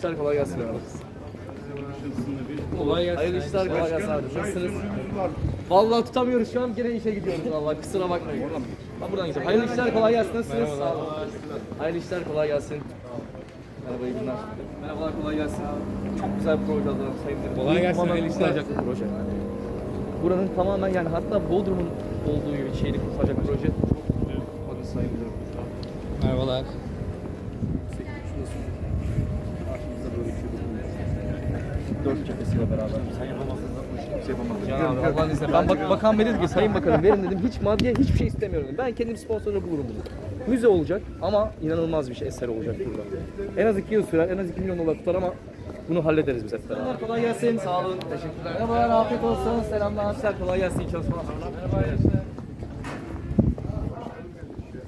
işler kolay gelsin. Kolay gelsin. Hayırlı işler kolay gelsin abi. Nasılsınız? Vallahi tutamıyoruz şu an gene işe gidiyoruz vallahi kusura bakmayın. Ben buradan gideceğim. Hayırlı işler kolay gelsin. Nasılsınız? Sağ olun. Hayırlı işler kolay gelsin. Merhaba iyi günler. Merhabalar kolay gelsin. Çok güzel bir proje hazırladım Sayın. Kolay gelsin, hayırlı işler. bir proje. Buranın tamamen yani hatta Bodrum'un olduğu gibi şeyini kurtaracak proje. Bakın Sayın. Merhabalar. Beraber. Sen yapamazsın da bu işi kimse yapamaz. Ya abi Allah'ın izniyle. Ben bak, bakan dedi ki Sayın Bakanım verin dedim. Hiç maddiye hiçbir şey istemiyorum dedim. Ben kendim sponsorunu bulurum bunu. Müze olacak ama inanılmaz bir şey eser olacak burada. En az iki yıl sürer, en az 2 milyon dolar tutar ama bunu hallederiz biz hep beraber. Kolay gelsin. Sağ olun. Teşekkürler. Merhaba, afiyet olsun. Selamlar. Sizler kolay gelsin. İyi çalışmalar. Merhaba.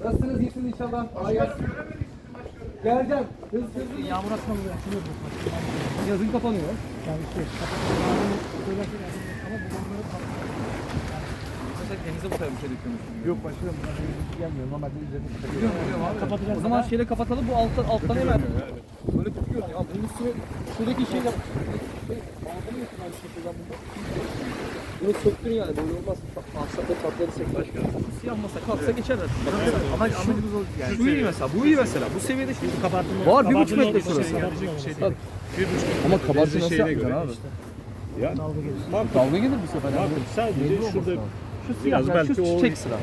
Nasılsınız? İyisiniz inşallah. Kolay gelsin. Geleceğim. Hızlı hızlı. Yağmur atmalı. Yazın kapanıyor. Mesela denize bu kadar bir şey. Yok başkanım gelmiyor. Normalde üzerine Kapatacağız. O zaman şeyle kapatalım bu alttan alttan hemen. Böyle tutuyoruz ya. Bunun üstüne şuradaki şeyle şey bağlamıyorsun abi şekilden bunu. Bunu söktün yani böyle olmaz. Ahşapta çatlarırsak başka. Siyah masa kalksa geçer artık. Ama amacımız o yani. Şu iyi mesela, bu iyi mesela. Bu seviyede şu Kabartma. var bir buçuk metre şurası. Tabii. Ama kabartı nasıl yapacaksın abi? Ya Dalga gelir bu sefer. bakın sadece şurada Şu siyah, biraz yani belki şu çiçek sıra.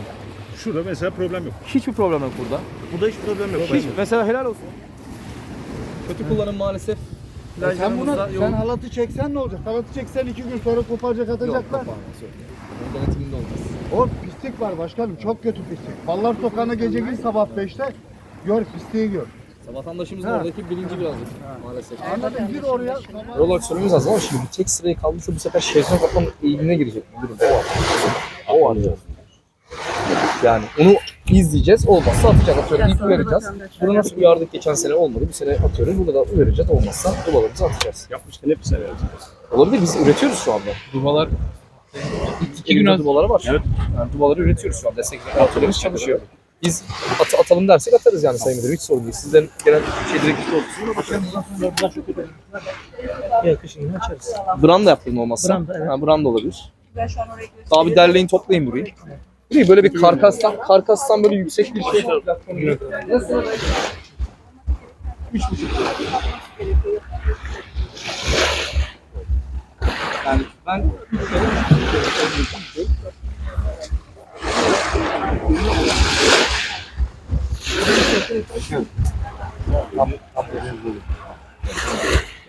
şurada mesela problem yok. Hiçbir problem yok burada. Burada hiç problem yok. Hiç, mesela helal olsun. Kötü kullanım maalesef. E sen buna sen halatı çeksen ne olacak? Halatı çeksen iki gün sonra koparacak Yok, atacaklar. kapağımız yok. Onun denetiminde olmaz. O pislik var başkanım. Çok kötü pislik. Ballar sokağına gece gir sabah 5'te. Gör pisliği gör. Vatandaşımız Ha. oradaki bilinci birazcık maalesef. Anladın gir oraya. Yol aksiyonumuz lazım ama şimdi tek sıraya kaldıysa bu sefer şezlong kapanın eğilimine girecek bir durum. O var. O var. Yani onu izleyeceğiz. Olmazsa atacağız. Atıyorum ilk uyaracağız. Bunu nasıl uyardık geçen sene olmadı. Bu sene atıyoruz. Burada da uyaracağız. Olmazsa dubalarımızı atacağız. Yapmışken hep sen Olabilir. Biz üretiyoruz şu anda. Dubalar iki gün dubaları var. Evet. Yani dubaları üretiyoruz şu an. Destek atölyelerimiz çalışıyor. Biz at, atalım dersek atarız yani Sayın Müdürüm. Hiç sorun değil. Sizlerin gelen şey direktif doğrultusunda Evet, kışın yine açarız. Branda yaptın olmazsa. Branda, evet. Ha, branda olabilir. Ben şu an oraya Daha bir derleyin toplayın burayı. Burayı böyle bir karkastan, karkastan böyle yüksek bir şey Nasıl? Üç buçuk. Yani ben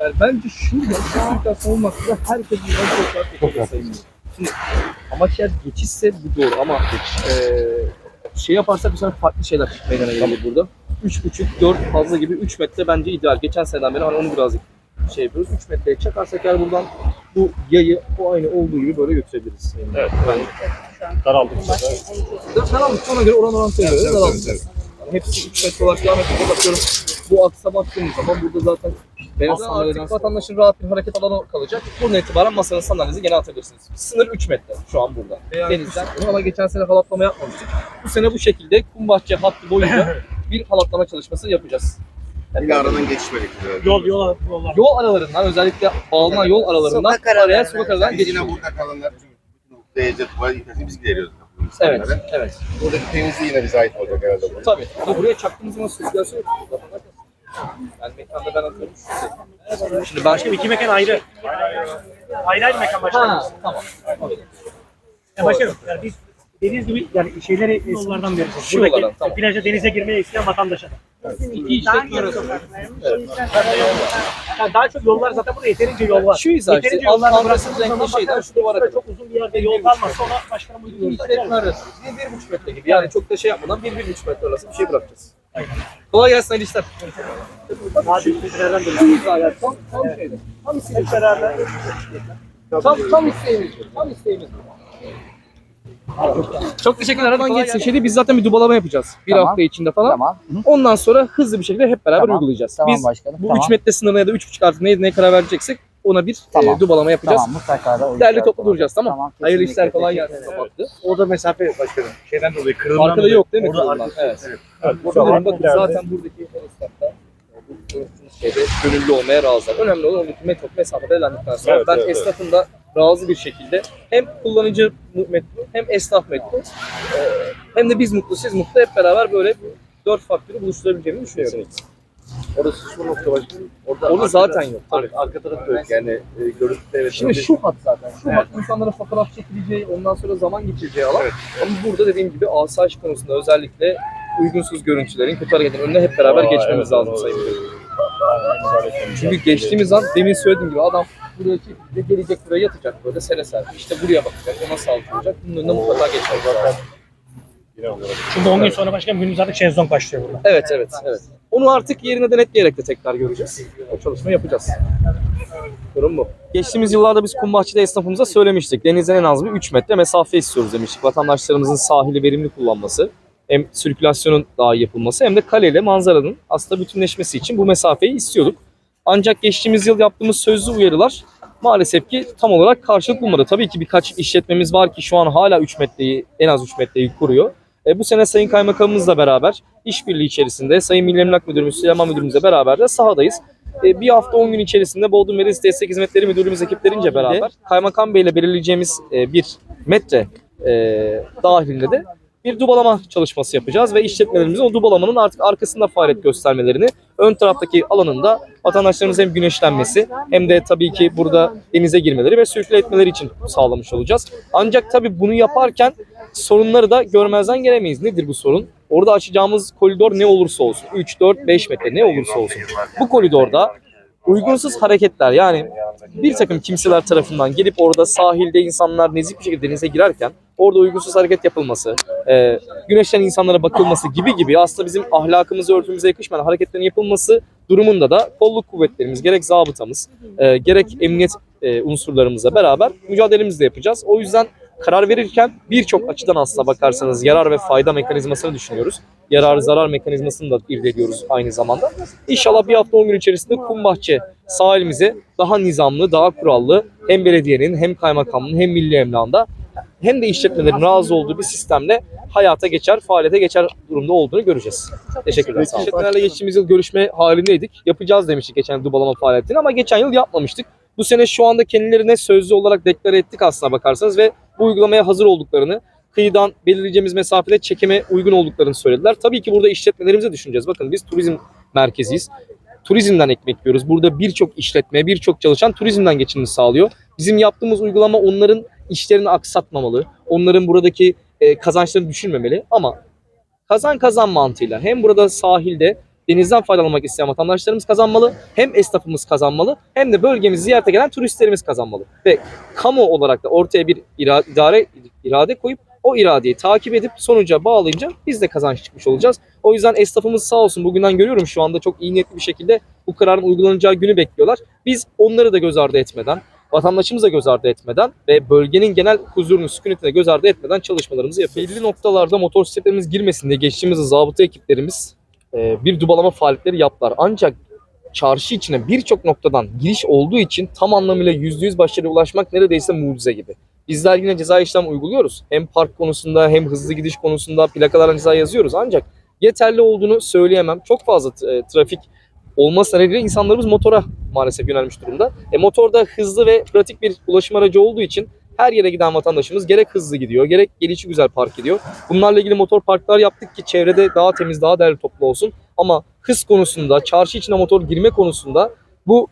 yani bence şurada kesinlikle savunmasında herkesin en çok rahat geçeceği sayılır. Şimdi amaç yer geçişse bu doğru ama eee şey yaparsak bir sefer farklı şeyler meydana gelir burada. 3,5 4 fazla gibi 3 metre bence ideal. Geçen seneden beri hani onu birazcık şey yapıyoruz. 3 metreye çakarsak eğer buradan bu yayı o aynı olduğu gibi böyle götürebiliriz. Yani Evet. bence. Daraldık sonra. Daraldık ona göre oran orantıya göre daraldık. Yani hepsi 3 metre olarak devam etmeye bakıyorum. Bu aksa baktığımız zaman burada zaten beyaz sandalyeden vatandaşın rahat bir hareket alanı kalacak. Buradan itibaren masanın sandalyenizi gene atabilirsiniz. Sınır 3 metre şu an burada. Denizden. Ama geçen sene halatlama yapmamıştık. Bu sene bu şekilde kum bahçe hattı boyunca bir halatlama çalışması yapacağız. Yani Bir aradan geçiş belirtiyor. Yol yol yollar. Yol aralarından özellikle bağlanan yol aralarından Sokak araya aralarından. sokak aralarından Biz yine geçiyor. burada kalanlar DC tuvalet yıkasını biz gideriyoruz. Evet, evet. Buradaki temizliği yine bize ait olacak herhalde. bu. Tabii. Buraya çaktığımız zaman sirkülasyon yok. Yani mekanda ben atıyorum. Şimdi Başkanım iki mekan ayrı. Ayrı ayrı mekan başkanım. Ha, tamam. Ya başkanım yani biz dediğiniz gibi yani şeyleri yollardan vereceğiz. Şu Buradaki yollardan, tamam. plaja denize girmeye isteyen vatandaşa da. Görüyoruz. sokaklarımız. Yani daha çok yollar zaten burada yeterince yol var. Şu izah işte. Yeterince Alt yollarda kavgasız bıraktığımız renkli şeyden şu duvara kadar. Çok uzun bir yerde yol kalmazsa ona başkanım İki uygun işletme arası. Bir, bir buçuk metre gibi. Yani çok da şey yapmadan bir, bir buçuk metre arası bir şey bırakacağız. Kolay gelsin hayırlı işler. Hadi bizlerden de. Tam, tam şeyde. Tam isteğimiz. Hep beraber. Tam, tam isteğimiz. Tam. Çok teşekkürler. Aradan geçsin. Şeyde biz zaten bir dubalama yapacağız. Bir Tamam. hafta içinde falan. Tamam. Ondan sonra hızlı bir şekilde hep beraber Tamam. uygulayacağız. Tamam biz başkanım. bu tamam. 3 metre sınırına ya da 3,5 artı ne, ne karar vereceksek ona bir Tamam. e, dubalama yapacağız. Tamam mutlaka da. Derli toplu duracağız tamam. Tamam, Hayırlı kesinlikle. işler kolay gelsin. ederim. Kapattı. Orada mesafe başkanım. Şeyden dolayı kırılımdan Arkada dolayı. yok değil mi? Orada kırılma? arka- Evet. Evet. Burada bakın zaten buradaki konuştuğumuz şeyde gönüllü olmaya razılar. Önemli olan oradaki metot mesafe belirlendikten sonra Evet, ben evet, evet. esnafın da razı bir şekilde hem kullanıcı mutlu hem esnaf mutlu e, hem de biz mutlu siz mutlu hep beraber böyle dört faktörü buluşturabileceğimi düşünüyorum. Orası şu nokta başkanım. Orada Onu arka- zaten yok. Tabii. Arka, arka tarafı yok yani e, görüntüde evet. Şimdi şu hat zaten. Şu hat insanlara fotoğraf çekileceği, ondan sonra zaman geçireceği alan. Ama burada dediğim gibi asayiş konusunda özellikle uygunsuz görüntülerin, kötü hareketin önüne hep beraber Aa, geçmemiz evet, lazım doğru. Sayın Müdürüm. Çünkü geçtiğimiz an demin söylediğim gibi adam buraya çekildi, gelecek buraya yatacak böyle sene serdi. İşte buraya bakacak, ona saldıracak. Bunun önüne mutlaka geçmemiz lazım. Yine. Şimdi 10 gün sonra başkanım günümüz artık şezlong başlıyor burada. Evet, evet, evet. Onu artık yerine denetleyerek de tekrar göreceğiz. O çalışmayı yapacağız. Durum bu. Geçtiğimiz yıllarda biz Kumbahçe'de esnafımıza söylemiştik. Denizden en az bir 3 metre mesafe istiyoruz demiştik. Vatandaşlarımızın sahili verimli kullanması, hem sirkülasyonun daha iyi yapılması hem de kaleyle manzaranın aslında bütünleşmesi için bu mesafeyi istiyorduk. Ancak geçtiğimiz yıl yaptığımız sözlü uyarılar maalesef ki tam olarak karşılık bulmadı. Tabii ki birkaç işletmemiz var ki şu an hala 3 metreyi en az 3 metreyi kuruyor. E, bu sene Sayın Kaymakamımızla beraber işbirliği içerisinde Sayın Milli Emlak Müdürümüz, Süleyman Müdürümüzle beraber de sahadayız. E, bir hafta 10 gün içerisinde Bodrum Meriz Destek Hizmetleri Müdürlüğümüz ekiplerince beraber Kaymakam Bey ile belirleyeceğimiz e, bir metre e, dahilinde de bir dubalama çalışması yapacağız ve işletmelerimizin o dubalamanın artık arkasında faaliyet göstermelerini ön taraftaki alanında vatandaşlarımız hem güneşlenmesi hem de tabii ki burada denize girmeleri ve sürükle etmeleri için sağlamış olacağız. Ancak tabii bunu yaparken sorunları da görmezden gelemeyiz. Nedir bu sorun? Orada açacağımız koridor ne olursa olsun, 3, 4, 5 metre ne olursa olsun. Bu koridorda uygunsuz hareketler yani bir takım kimseler tarafından gelip orada sahilde insanlar nezih bir şekilde denize girerken orada uygunsuz hareket yapılması, e, güneşten insanlara bakılması gibi gibi aslında bizim ahlakımıza, örfümüze yakışmayan hareketlerin yapılması durumunda da kolluk kuvvetlerimiz, gerek zabıtamız, e, gerek emniyet e, unsurlarımızla beraber mücadelemizi de yapacağız. O yüzden karar verirken birçok açıdan aslına bakarsanız yarar ve fayda mekanizmasını düşünüyoruz. Yarar zarar mekanizmasını da irdeliyoruz aynı zamanda. İnşallah bir hafta 10 gün içerisinde Kumbahçe sahilimize daha nizamlı, daha kurallı hem belediyenin hem kaymakamlığın hem milli emlakında hem de işletmelerin razı olduğu bir sistemle hayata geçer, faaliyete geçer durumda olduğunu göreceğiz. Teşekkürler. İşletmelerle geçtiğimiz yıl görüşme halindeydik. Yapacağız demiştik geçen dubalama faaliyetini ama geçen yıl yapmamıştık. Bu sene şu anda kendilerine sözlü olarak deklare ettik aslına bakarsanız ve bu uygulamaya hazır olduklarını, kıyıdan belirleyeceğimiz mesafede çekime uygun olduklarını söylediler. Tabii ki burada işletmelerimize düşüneceğiz. Bakın biz turizm merkeziyiz. Turizmden ekmek yiyoruz. Burada birçok işletme, birçok çalışan turizmden geçimini sağlıyor. Bizim yaptığımız uygulama onların işlerini aksatmamalı. Onların buradaki e, kazançlarını düşürmemeli ama kazan kazan mantığıyla hem burada sahilde denizden faydalanmak isteyen vatandaşlarımız kazanmalı, hem esnafımız kazanmalı, hem de bölgemizi ziyarete gelen turistlerimiz kazanmalı. Ve kamu olarak da ortaya bir ira- idare irade koyup o iradeyi takip edip sonuca bağlayınca biz de kazanç çıkmış olacağız. O yüzden esnafımız sağ olsun bugünden görüyorum şu anda çok iyi niyetli bir şekilde bu kararın uygulanacağı günü bekliyorlar. Biz onları da göz ardı etmeden, vatandaşımızı da göz ardı etmeden ve bölgenin genel huzurunu, sükunetini de göz ardı etmeden çalışmalarımızı yapıyoruz. Belli noktalarda motosikletlerimiz girmesin diye geçtiğimiz zabıta ekiplerimiz e, bir dubalama faaliyetleri yaptılar. Ancak çarşı içine birçok noktadan giriş olduğu için tam anlamıyla %100 başarıya ulaşmak neredeyse mucize gibi. Bizler yine ceza işlem uyguluyoruz. Hem park konusunda hem hızlı gidiş konusunda plakalarına ceza yazıyoruz. Ancak yeterli olduğunu söyleyemem. Çok fazla e, trafik olması nedeniyle insanlarımız motora maalesef yönelmiş durumda. E, motorda hızlı ve pratik bir ulaşım aracı olduğu için her yere giden vatandaşımız gerek hızlı gidiyor, gerek gelişi güzel park ediyor. Bunlarla ilgili motor parklar yaptık ki çevrede daha temiz, daha değerli toplu olsun. Ama hız konusunda, çarşı içine motor girme konusunda bu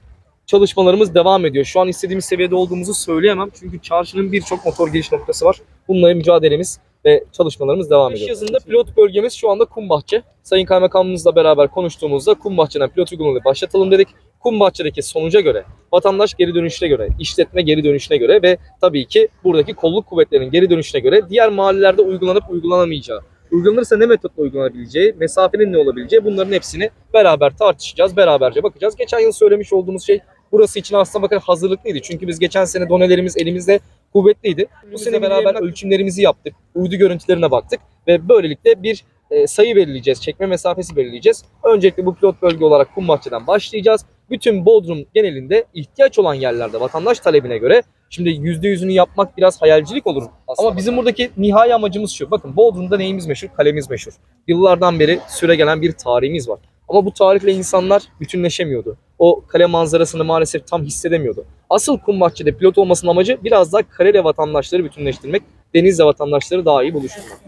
çalışmalarımız devam ediyor. Şu an istediğimiz seviyede olduğumuzu söyleyemem. Çünkü çarşının birçok motor giriş noktası var. Bununla mücadelemiz ve çalışmalarımız devam ediyor. yazında pilot bölgemiz şu anda Kumbahçe. Sayın Kaymakamımızla beraber konuştuğumuzda Kumbahçe'den pilot uygulamayı başlatalım dedik. Kumbahçe'deki sonuca göre, vatandaş geri dönüşüne göre, işletme geri dönüşüne göre ve tabii ki buradaki kolluk kuvvetlerinin geri dönüşüne göre diğer mahallelerde uygulanıp uygulanamayacağı, uygulanırsa ne metotla uygulanabileceği, mesafenin ne olabileceği bunların hepsini beraber tartışacağız, beraberce bakacağız. Geçen yıl söylemiş olduğumuz şey burası için aslında bakın hazırlıklıydı. Çünkü biz geçen sene donelerimiz elimizde kuvvetliydi. Bu sene beraber ölçümlerimizi yaptık, uydu görüntülerine baktık ve böylelikle bir e, sayı belirleyeceğiz, çekme mesafesi belirleyeceğiz. Öncelikle bu pilot bölge olarak Kumbahçe'den başlayacağız. Bütün Bodrum genelinde ihtiyaç olan yerlerde vatandaş talebine göre şimdi %100'ünü yapmak biraz hayalcilik olur. Ama bizim buradaki nihai amacımız şu. Bakın Bodrum'da neyimiz meşhur? Kalemiz meşhur. Yıllardan beri süre gelen bir tarihimiz var. Ama bu tarihle insanlar bütünleşemiyordu. O kale manzarasını maalesef tam hissedemiyordu. Asıl kum bahçede pilot olmasının amacı biraz daha Kareli vatandaşları bütünleştirmek, Denizli vatandaşları daha iyi buluşturmak.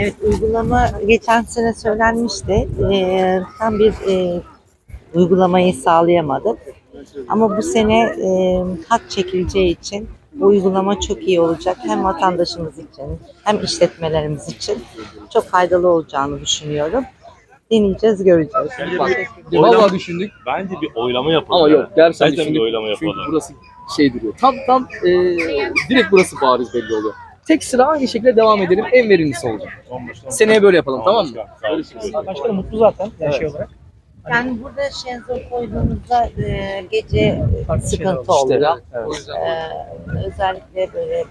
Evet uygulama geçen sene söylenmişti. Ee, tam bir e, uygulamayı sağlayamadık. Ama bu sene e, hak çekileceği için bu uygulama çok iyi olacak. Hem vatandaşımız için hem işletmelerimiz için çok faydalı olacağını düşünüyorum. Deneyeceğiz, göreceğiz. Bak, vallahi düşündük Bence bir oylama yapalım. ama yok gerçekten Zaten bir düşündük. oylama Çünkü yapalım. burası şey duruyor. Tam tam e, direkt burası bariz belli oluyor. Tek sıra aynı şekilde devam edelim. En verimlisi olacak. Seneye böyle yapalım tamam mı? Başkanım mutlu zaten yani şey olarak. Yani burada şenzor koyduğumuzda e, gece sıkıntı İşte, oluyor. evet. Ee, özellikle böyle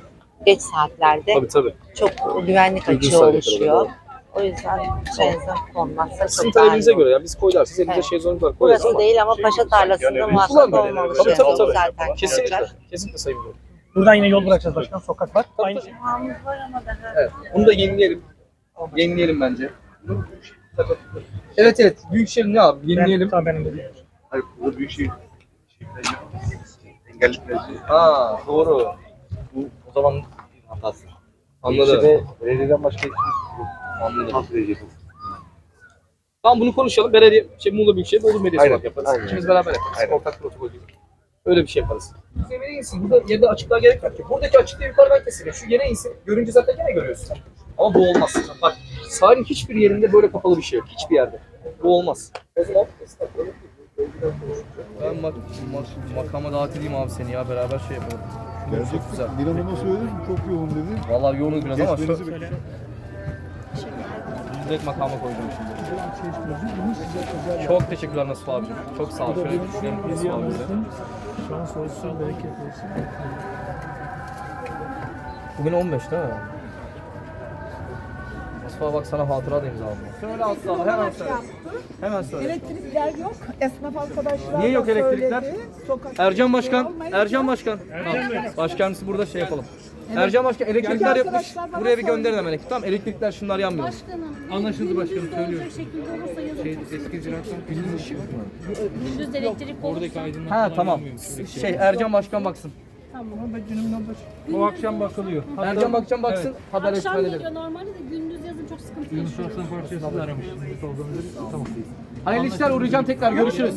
geç saatlerde Tabii tabii. çok güvenlik Uygun açığı saatlere oluşuyor. O yüzden şenzor konmazsa Sizin çok daha iyi talebinize olur. göre yani biz koyarsanız elinize Evet. şezlonglar koyarız Burası ama. değil ama Paşa Tarlası'nda Yani muhakkak kullanmayın. olmalı. Tabii, tabii, tabii. zaten Kesinlikle. kalacak. Kesinlikle sayın Bey. Buradan yine yol bırakacağız başkan. Sokak var. Aynı şey. Var ama daha Evet. Bunu da yenileyelim. Yenileyelim bence. Evet evet. Büyükşehir ne abi? Yenileyelim. Ben, tamam benim de. Hayır, burada büyük şey engelli mevzu. Ha doğru. Bu o zaman hatası. Anladım. Belediyeden başka hiçbir Anladım. nasıl verecek? Tamam bunu konuşalım. Belediye, şey Muğla Büyükşehir, Bolu Belediyesi Aynen, olarak yaparız. aynen. İkimiz beraber yaparız. Aynen. Ortak protokol gibi. Öyle bir şey yaparız. Zemine insin. Burada yerde açıklığa gerek yok. ki. Buradaki açıklığı yukarıdan kesilir. Şu yere insin. Görünce zaten gene görüyorsun. Ama bu olmaz. Bak sahilin hiçbir yerinde böyle kapalı bir şey yok. Hiçbir yerde. Bu olmaz. Ben mak mak makama davet edeyim abi seni ya beraber şey yapalım. Çok güzel. Bir hanıma söyledim çok yoğun dedi. Vallahi yoğunuz biraz ama bekliyorum. direkt makama koyacağım şimdi. Çok teşekkürler Nasip abicim. Çok sağ ol. Şöyle düşünelim Nasip abimize. Şans olsun, bereket olsun. Bugün 15 değil mi? Mustafa bak sana hatıra da imzaladım. Söyle Aslı hemen söyle. Hemen söyle. Elektrikler yok. Esnaf arkadaşlar Niye yok elektrikler? Sokak Ercan Başkan, olmayınca- Ercan Başkan. Tamam. Başkanımızı burada şey yapalım. Ercan Başkan elektrikler yapmış. arkadaşlar bana Buraya bir gönderin hemen ekip. Tamam elektrikler şunlar yanmıyor. Anlaşıldı başkanım söylüyorum. Şey, eski ziraattan gündüz ışığı var mı? Gündüz elektrik Oradaki aydınlatma Ha tamam. Şey Ercan Başkan baksın. Bu akşam bakılıyor. Ercan Başkan baksın. Haber Akşam etmeden geliyor normalde de gündüz yazın çok sıkıntı yaşıyoruz. Yunus Arslan de aramış. Tamam. Hayırlı işler uğrayacağım tekrar görüşürüz.